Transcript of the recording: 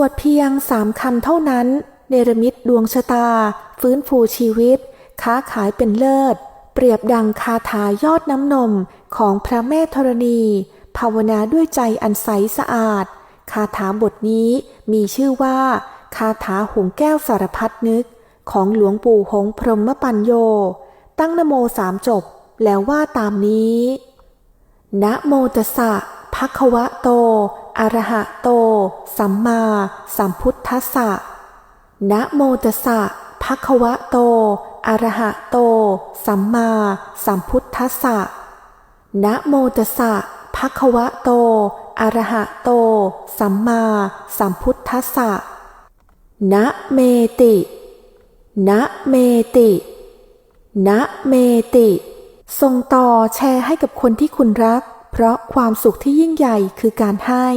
วดเพียงสามคำเท่านั้น เนรมิตดวงชะตา ฟื้นฟูชีวิต ค้าขายเป็นเลิศ เปรียบดังคาถายอดน้ำนมของพระแม่ธรณี ภาวนาด้วยใจอันใสสะอาด คาถาบทนี้มีชื่อว่า คาถาหงแก้วสารพัดนึก ของหลวงปู่หงพรหมปัญโย ตั้งนโมสามจบแล้วว่าตามนี้ นะโมตสสะภะคะวะโต อรหะโต สัมมาสัมพุทธัสสะ นะโมตัสสะภะคะวะโต อรหะโต สัมมาสัมพุทธัสสะ นะโมตัสสะภะคะวะโต อรหะโต สัมมาสัมพุทธัสสะ นะเมติ นะเมติ นะเมติ ส่งต่อแชร์ให้กับคนที่คุณรัก เพราะความสุขที่ยิ่งใหญ่คือการให้